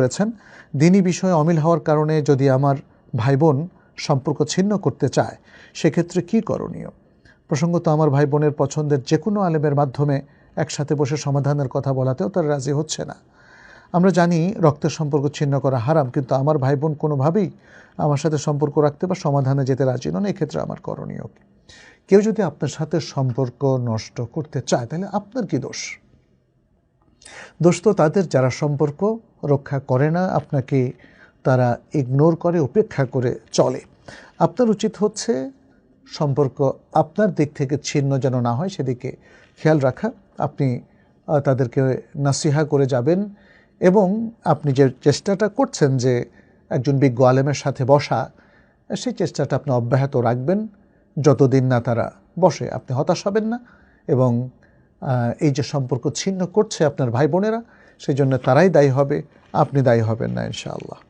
করেছেন। দিনী বিষয়ে অমিল হওয়ার কারণে যদি আমার ভাই বোন সম্পর্ক ছিন্ন করতে চায়, সেক্ষেত্রে কি করণীয়? প্রসঙ্গত আমার ভাই বোনের পছন্দের যে কোনো আলেমের মাধ্যমে একসাথে বসে সমাধানের কথা বলাতেও তারা রাজি হচ্ছে না। আমরা জানি রক্তের সম্পর্ক ছিন্ন করা হারাম, কিন্তু আমার ভাই বোন কোনোভাবেই আমার সাথে সম্পর্ক রাখতে বা সমাধানে যেতে রাজি নন, এক্ষেত্রে আমার করণীয় কেউ যদি আপনার সাথে সম্পর্ক নষ্ট করতে চায়, তাহলে আপনার কি দোষ? দোষ তো তাদের, যারা সম্পর্ক রক্ষা করে না, আপনাকে তারা ইগনোর করে, উপেক্ষা করে চলে। আপনার উচিত হচ্ছে সম্পর্ক আপনার দিক থেকে ছিন্ন যেন না হয়, সেদিকে খেয়াল রাখা। আপনি তাদেরকে নাসিহা করে যাবেন এবং আপনি যে চেষ্টাটা করছেন যে একজন বিজ্ঞ আলেমের সাথে বসা, সেই চেষ্টাটা আপনি অব্যাহত রাখবেন। যতদিন না তারা বসে, আপনি হতাশ হবেন না এবং এই যে সম্পর্ক ছিন্ন করছে আপনার ভাই বোনেরা সেই জন্য তারাই দায়ী হবে আপনি দায়ী হবেন না ইনশাআল্লাহ।